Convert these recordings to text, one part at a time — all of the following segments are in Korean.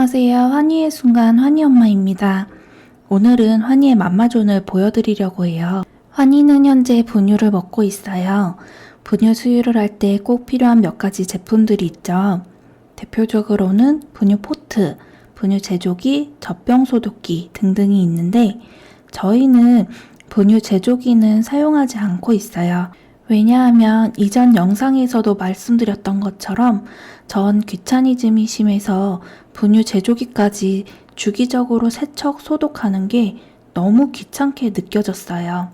안녕하세요. 환희의 순간 환희 엄마입니다. 오늘은 환희의 맘마존을 보여드리려고 해요. 환희는 현재 분유를 먹고 있어요. 분유 수유를 할 때 꼭 필요한 몇 가지 제품들이 있죠. 대표적으로는 분유 포트, 분유 제조기, 젖병 소독기 등등이 있는데 저희는 분유 제조기는 사용하지 않고 있어요. 왜냐하면 이전 영상에서도 말씀드렸던 것처럼 전 귀차니즘이 심해서 분유 제조기까지 주기적으로 세척 소독하는 게 너무 귀찮게 느껴졌어요.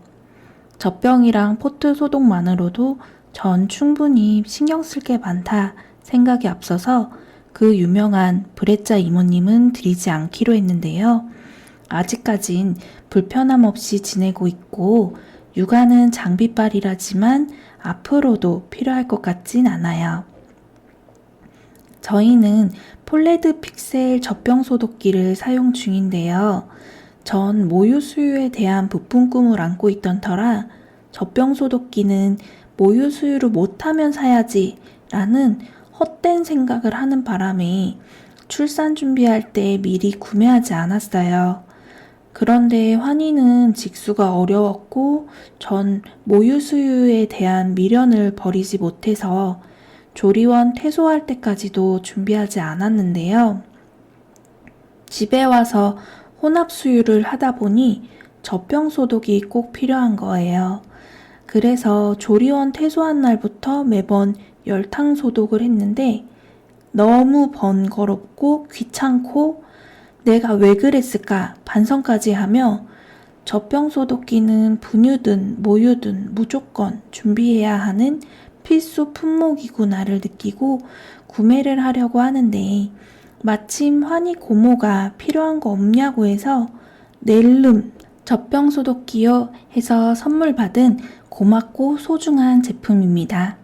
젖병이랑 포트 소독만으로도 전 충분히 신경 쓸 게 많다 생각이 앞서서 그 유명한 브레짜 이모님은 드리지 않기로 했는데요. 아직까진 불편함 없이 지내고 있고 육아는 장비빨이라지만 앞으로도 필요할 것 같진 않아요. 저희는 폴레드 픽셀 젖병 소독기를 사용 중인데요. 전 모유 수유에 대한 부푼 꿈을 안고 있던 터라 젖병 소독기는 모유 수유를 못하면 사야지 라는 헛된 생각을 하는 바람에 출산 준비할 때 미리 구매하지 않았어요. 그런데 환희는 직수가 어려웠고 전 모유 수유에 대한 미련을 버리지 못해서 조리원 퇴소할 때까지도 준비하지 않았는데요. 집에 와서 혼합 수유를 하다 보니 젖병 소독이 꼭 필요한 거예요. 그래서 조리원 퇴소한 날부터 매번 열탕 소독을 했는데 너무 번거롭고 귀찮고 내가 왜 그랬을까 반성까지 하며 젖병 소독기는 분유든 모유든 무조건 준비해야 하는 필수 품목이구나를 느끼고 구매를 하려고 하는데 마침 환희 고모가 필요한 거 없냐고 해서 넬름 젖병 소독기요 해서 선물 받은 고맙고 소중한 제품입니다.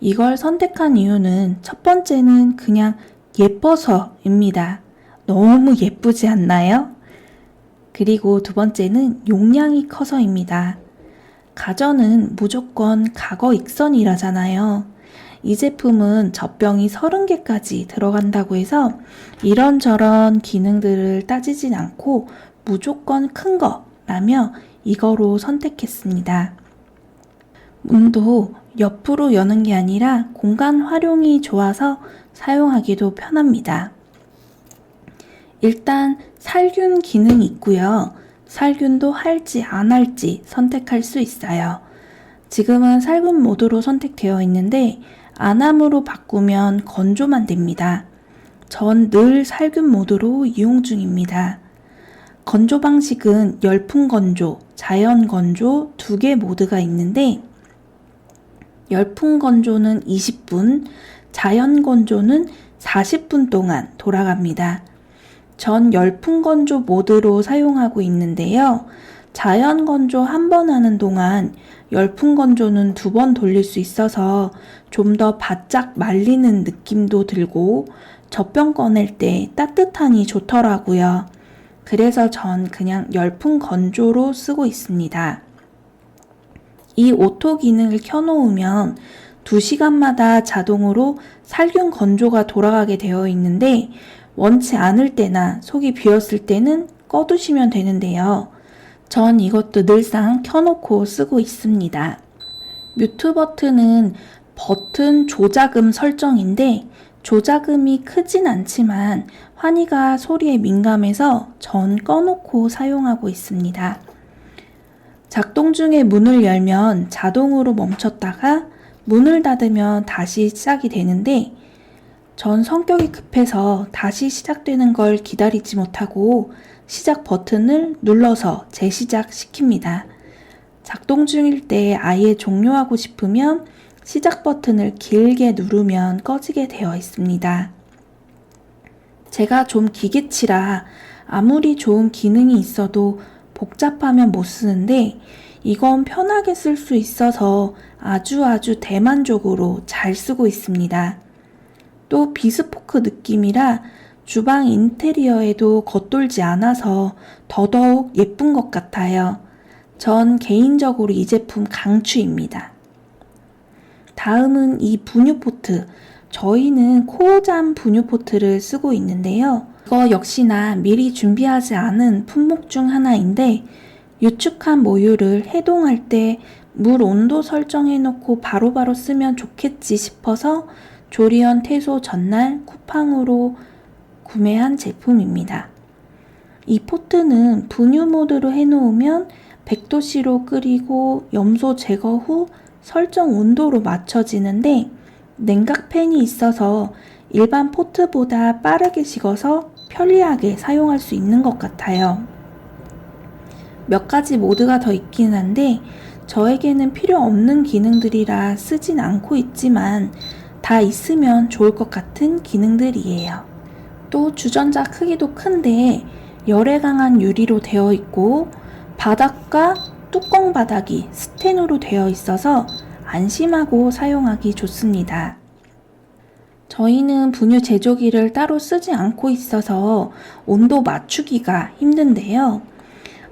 이걸 선택한 이유는 첫 번째는 그냥 예뻐서입니다. 너무 예쁘지 않나요? 그리고 두 번째는 용량이 커서입니다. 가전은 무조건 가거 익선이라잖아요. 이 제품은 젖병이 30개까지 들어간다고 해서 이런저런 기능들을 따지진 않고 무조건 큰 거라며 이거로 선택했습니다. 문도 옆으로 여는 게 아니라 공간 활용이 좋아서 사용하기도 편합니다. 일단 살균 기능이 있고요. 살균도 할지 안 할지 선택할 수 있어요. 지금은 살균 모드로 선택되어 있는데 안함으로 바꾸면 건조만 됩니다. 전 늘 살균 모드로 이용 중입니다. 건조 방식은 열풍 건조, 자연 건조 두 개 모드가 있는데 열풍 건조는 20분, 자연 건조는 40분 동안 돌아갑니다. 전 열풍 건조 모드로 사용하고 있는데요. 자연 건조 한 번 하는 동안 열풍 건조는 두 번 돌릴 수 있어서 좀 더 바짝 말리는 느낌도 들고 젖병 꺼낼 때 따뜻하니 좋더라고요. 그래서 전 그냥 열풍 건조로 쓰고 있습니다. 이 오토 기능을 켜놓으면 2시간마다 자동으로 살균 건조가 돌아가게 되어 있는데 원치 않을 때나 속이 비었을 때는 꺼두시면 되는데요. 전 이것도 늘상 켜놓고 쓰고 있습니다. 뮤트 버튼은 버튼 조작음 설정인데 조작음이 크진 않지만 환희가 소리에 민감해서 전 꺼놓고 사용하고 있습니다. 작동 중에 문을 열면 자동으로 멈췄다가 문을 닫으면 다시 시작이 되는데 전 성격이 급해서 다시 시작되는 걸 기다리지 못하고 시작 버튼을 눌러서 재시작 시킵니다. 작동 중일 때 아예 종료하고 싶으면 시작 버튼을 길게 누르면 꺼지게 되어 있습니다. 제가 좀 기계치라 아무리 좋은 기능이 있어도 복잡하면 못 쓰는데 이건 편하게 쓸 수 있어서 아주 아주 대만족으로 잘 쓰고 있습니다. 또 비스포크 느낌이라 주방 인테리어에도 겉돌지 않아서 더더욱 예쁜 것 같아요. 전 개인적으로 이 제품 강추입니다. 다음은 이 분유 포트. 저희는 코오잠 분유포트를 쓰고 있는데요. 이거 역시나 미리 준비하지 않은 품목 중 하나인데 유축한 모유를 해동할 때 물 온도 설정해 놓고 바로바로 쓰면 좋겠지 싶어서 조리원 퇴소 전날 쿠팡으로 구매한 제품입니다. 이 포트는 분유 모드로 해놓으면 100도씨로 끓이고 염소 제거 후 설정 온도로 맞춰지는데 냉각팬이 있어서 일반 포트보다 빠르게 식어서 편리하게 사용할 수 있는 것 같아요. 몇 가지 모드가 더 있긴 한데 저에게는 필요 없는 기능들이라 쓰진 않고 있지만 다 있으면 좋을 것 같은 기능들이에요. 또 주전자 크기도 큰데 열에 강한 유리로 되어 있고 바닥과 뚜껑 바닥이 스텐으로 되어 있어서 안심하고 사용하기 좋습니다. 저희는 분유 제조기를 따로 쓰지 않고 있어서 온도 맞추기가 힘든데요.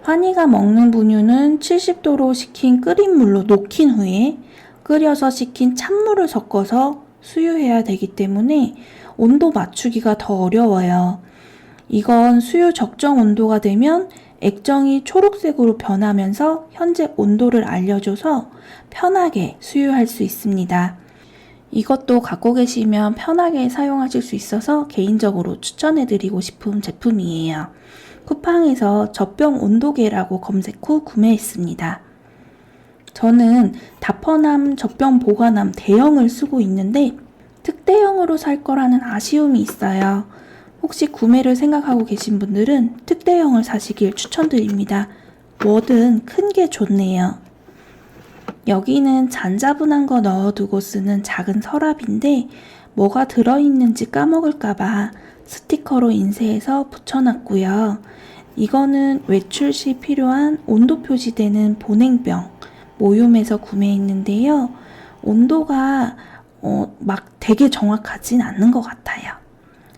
환희가 먹는 분유는 70도로 식힌 끓인 물로 녹인 후에 끓여서 식힌 찬물을 섞어서 수유해야 되기 때문에 온도 맞추기가 더 어려워요. 이건 수유 적정 온도가 되면 액정이 초록색으로 변하면서 현재 온도를 알려줘서 편하게 수유할 수 있습니다. 이것도 갖고 계시면 편하게 사용하실 수 있어서 개인적으로 추천해드리고 싶은 제품이에요. 쿠팡에서 젖병 온도계라고 검색 후 구매했습니다. 저는 다퍼남 젖병 보관함 대형을 쓰고 있는데 특대형으로 살 거라는 아쉬움이 있어요. 혹시 구매를 생각하고 계신 분들은 특대형을 사시길 추천드립니다. 뭐든 큰 게 좋네요. 여기는 잔자분한 거 넣어두고 쓰는 작은 서랍인데 뭐가 들어있는지 까먹을까봐 스티커로 인쇄해서 붙여놨고요. 이거는 외출 시 필요한 온도 표시되는 보냉병 모욤에서 구매했는데요. 온도가 어, 막 되게 정확하진 않는 것 같아요.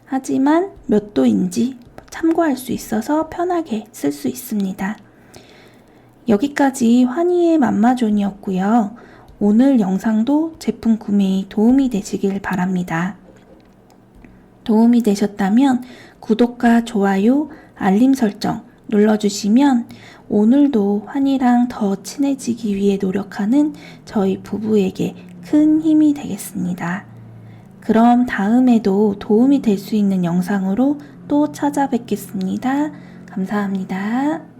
하지만 몇 도인지 참고할 수 있어서 편하게 쓸 수 있습니다. 여기까지 환희의 맘마존이었고요. 오늘 영상도 제품 구매에 도움이 되시길 바랍니다. 도움이 되셨다면 구독과 좋아요, 알림 설정 눌러주시면 오늘도 환희랑 더 친해지기 위해 노력하는 저희 부부에게 큰 힘이 되겠습니다. 그럼 다음에도 도움이 될 수 있는 영상으로 또 찾아뵙겠습니다. 감사합니다.